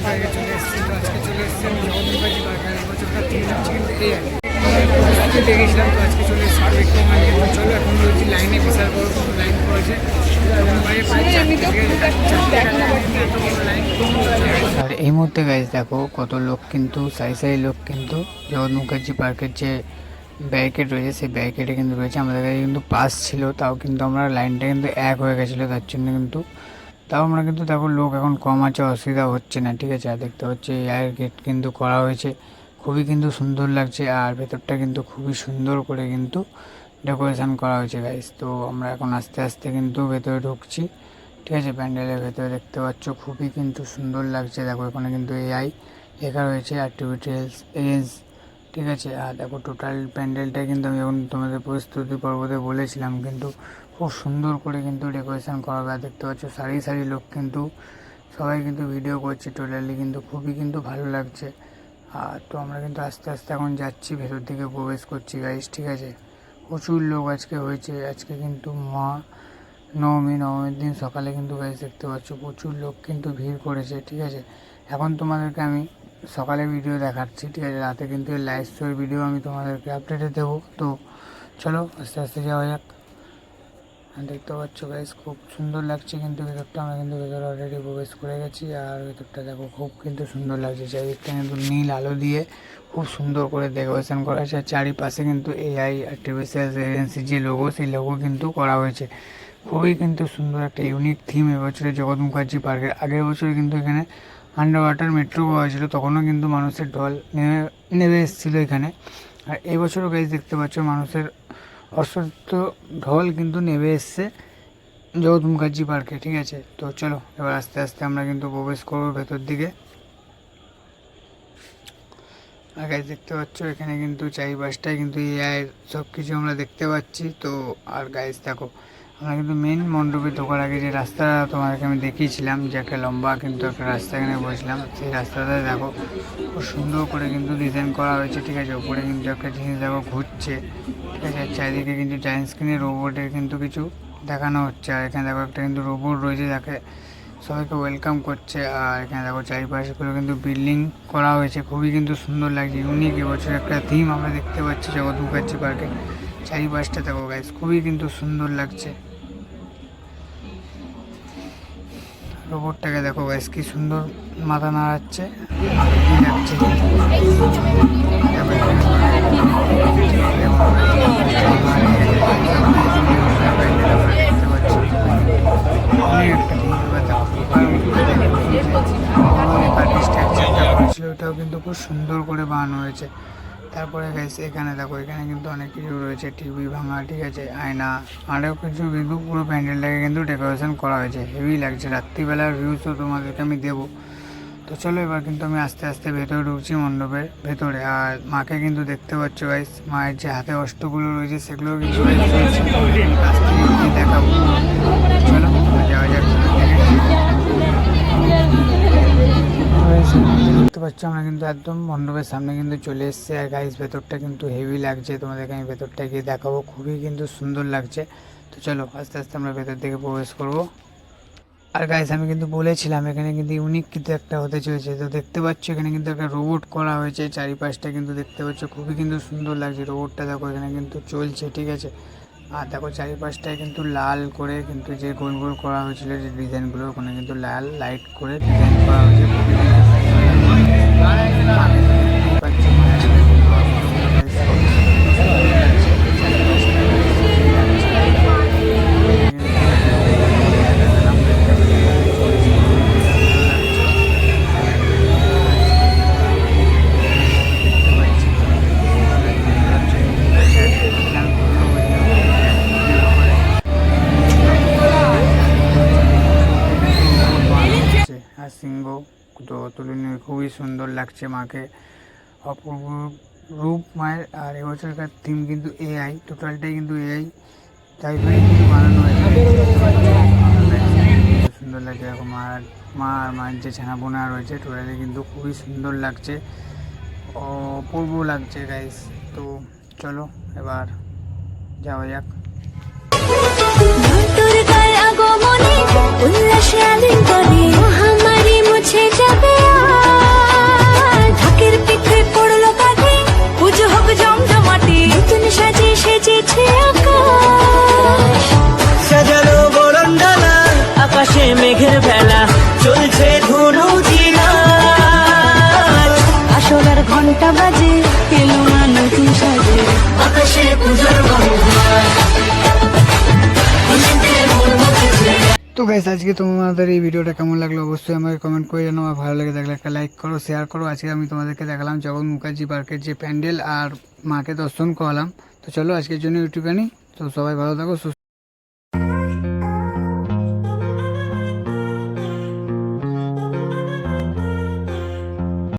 চলে তো আজকে চলে বার্গার বছরটা তিন এই দেখেছিলাম তো আজকে চলে চলো এখন লাইনে লাইন পড়েছে আর এই মুহূর্তে গাইজ দেখো কত লোক কিন্তু সাই সাই লোক কিন্তু জগৎ মুখার্জি পার্কের যে ব্যারিকেড রয়েছে সেই ব্যারিকেডে কিন্তু রয়েছে। আমাদের কাছে কিন্তু পাস ছিল তাও কিন্তু আমরা লাইনটা কিন্তু এক হয়ে গেছিল তার জন্য কিন্তু তাও আমরা কিন্তু দেখো লোক এখন কম আছে, অসুবিধা হচ্ছে না, ঠিক আছে? আর দেখতে হচ্ছে এয়ার গেট কিন্তু করা হয়েছে। খুবই কিন্তু সুন্দর লাগছে আর ভেতরটা কিন্তু খুবই সুন্দর করে কিন্তু ডেকোরেশন করা হয়েছে গাইজ তো আমরা এখন আস্তে আস্তে কিন্তু ভেতরে ঢুকছি, ঠিক আছে? প্যান্ডেলের ভেতরে দেখতে পাচ্ছ, খুবই কিন্তু সুন্দর লাগছে। দেখো এখানে কিন্তু এআই লেখা রয়েছে আর অ্যাক্টিভিটিস এজ ঠিক আছে? আর দেখো টোটাল প্যান্ডেলটা কিন্তু আমি এখন তোমাদের প্রস্তুতি পর্বতে বলেছিলাম, কিন্তু খুব সুন্দর করে কিন্তু ডেকোরেশন করা হবে দেখতে পাচ্ছ, সারি সারি লোক কিন্তু, সবাই কিন্তু ভিডিও করছে টোটালি কিন্তু খুবই কিন্তু ভালো লাগছে। আর তো আমরা কিন্তু আস্তে আস্তে এখন যাচ্ছি, ভেতর দিকে প্রবেশ করছি গাইজ ঠিক আছে? প্রচুর লোক আজকে হয়েছে, আজকে কিন্তু মা নবমী, নবমীর দিন সকালে কিন্তু গাইজ দেখতে পাচ্ছ, প্রচুর লোক কিন্তু ভিড় করেছে, ঠিক আছে? এখন তোমাদেরকে আমি সকালে ভিডিও দেখাচ্ছি, ঠিক আছে? রাতে কিন্তু লাইভ শোর ভিডিও আমি তোমাদেরকে আপডেটে দেবো। তো চলো, আস্তে আস্তে যাওয়া যাক। দেখতে পাচ্ছ গাইস খুব সুন্দর লাগছে কিন্তু ভেতরটা। আমরা কিন্তু ভেতরে অলরেডি প্রবেশ করে গেছি আর ভেতরটা দেখো খুব কিন্তু সুন্দর লাগছে। চারিদিকটা কিন্তু নীল আলো দিয়ে খুব সুন্দর করে ডেকোরেশন করা হয়েছে। চারিপাশে কিন্তু এআই আর্টিফিশিয়াল এজেন্সির যে লোগো সেই লোগো কিন্তু করা হয়েছে। খুবই কিন্তু সুন্দর একটা ইউনিক থিম এবছরে জগৎ মুখার্জি পার্কের। আগের বছর কিন্তু এখানে আন্ডার ওয়াটার মেট্রো হয়েছিল, তখনও কিন্তু মানুষের ঢল নেমে নেমে এসেছিল এখানে। আর এই বছরও গাইজ দেখতে পাচ্ছ মানুষের অসত্য ঢল কিন্তু নেমে এসছে। জগৎ মুখার্জি পার্কে, ঠিক আছে? তো চলো, এবার আস্তে আস্তে আমরা কিন্তু প্রবেশ করব ভেতর দিকে। আগে দেখতে পাচ্ছ, এখানে কিন্তু চারিপাশটায় কিন্তু এআই সব কিছু আমরা দেখতে পাচ্ছি। তো আর গাইজ দেখো আমরা কিন্তু মেন মণ্ডপে ঢোকার আগে যে রাস্তাটা তোমাদেরকে আমি দেখিয়েছিলাম, যে একটা লম্বা কিন্তু একটা রাস্তা এখানে বসলাম। সেই রাস্তাটা দেখো, খুব সুন্দর করে কিন্তু ডিজাইন করা হয়েছে, ঠিক আছে? ওপরে কিন্তু একটা জিনিস দেখো ঘুরছে, ঠিক আছে? চারিদিকে কিন্তু জায়েন্ট স্ক্রিনে রোবটের কিন্তু কিছু দেখানো হচ্ছে। আর এখানে দেখো একটা কিন্তু রোবট রয়েছে, যাকে সবাইকে ওয়েলকাম করছে। আর এখানে দেখো চারিপাশেগুলো কিন্তু বিল্ডিং করা হয়েছে, খুবই কিন্তু সুন্দর লাগছে ইউনিক এবছর একটা থিম আমরা দেখতে পাচ্ছি, জগৎ মুখার্জি পার্কে চারিপাশটা দেখো গাইজ খুবই কিন্তু সুন্দর লাগছে। রোবটটাকে দেখো গাইজ কি সুন্দর মাথা নাড়াচ্ছে। ওটাও কিন্তু খুব সুন্দর করে বানানো হয়েছে। তারপরে গেছে এখানে দেখো, এখানে কিন্তু অনেক কিছু রয়েছে টিভি ভাঙা, ঠিক আছে, আয়না, আরও কিছু কিন্তু পুরো প্যান্ডেলটাকে কিন্তু ডেকোরেশন করা হয়েছে হেভি লাগছে, রাত্রিবেলার ভিউজও তোমাদেরকে আমি দেবো। তো চলো এবার কিন্তু আমি আস্তে আস্তে ভেতরে ঢুকছি মণ্ডপের ভেতরে, আর মাকে কিন্তু দেখতে পাচ্ছ গাইস মায়ের যে হাতে অষ্টগুলো রয়েছে, সেগুলো কিন্তু দেখাবো। চলো, যাওয়া যাক। দেখতে পাচ্ছ, আমরা কিন্তু একদম মণ্ডপের সামনে কিন্তু চলে এসেছি। আর গাইস ভেতরটা কিন্তু হেভি লাগছে। তোমাদেরকে আমি ভেতরটা গিয়ে দেখাবো। খুবই কিন্তু সুন্দর লাগছে। তো চলো, আস্তে আস্তে আমরা ভেতর দিকে প্রবেশ করব। আর গাইস আমি কিন্তু বলেছিলাম, এখানে কিন্তু ইউনিক কিন্তু একটা হতে চলেছে। তো দেখতে পাচ্ছ, এখানে কিন্তু একটা রোবট করা হয়েছে। চারিপাশটা কিন্তু দেখতে পাচ্ছ, খুবই কিন্তু সুন্দর লাগছে। রোবটটা দেখো, এখানে কিন্তু চলছে, ঠিক আছে? আর দেখো, চারিপাশটায় কিন্তু লাল করে কিন্তু যে গোল গোল করা হয়েছিল, যে ডিজাইনগুলো ওখানে কিন্তু লাল লাইট করে ডিজাইন করা হয়েছে। খুবই কিন্তু তো তুলনীয় খুবই সুন্দর লাগছে মাকে। অপূর্ব রূপ মায়ের, আর এবছরকার থিম কিন্তু এআই টোটালটাই কিন্তু এআই তাই কিন্তু বানানো হয়েছে। সুন্দর লাগছে। এখন মার মা আর মায়ের যে ছানা বোনা রয়েছে টোটালি কিন্তু খুবই সুন্দর লাগছে। অপূর্ব লাগছে গাইস তো চলো, এবার যাওয়া যাক। উল্লাসে মুছে যাবে তো গাইস আজকে তোমাদের এই ভিডিওটা কেমন লাগল অবশ্যই আমাকে কমেন্ট করে জানো আমার ভালো লাগে থাকলে একটা লাইক করো শেয়ার করো। আজকে আমি তোমাদেরকে দেখালাম জগন মুখার্জি পার্কের যে প্যান্ডেল আর মাকে দর্শন করালাম। তো চলো আজকের জন্য ইউটিউবে তো সবাই ভালো থাকো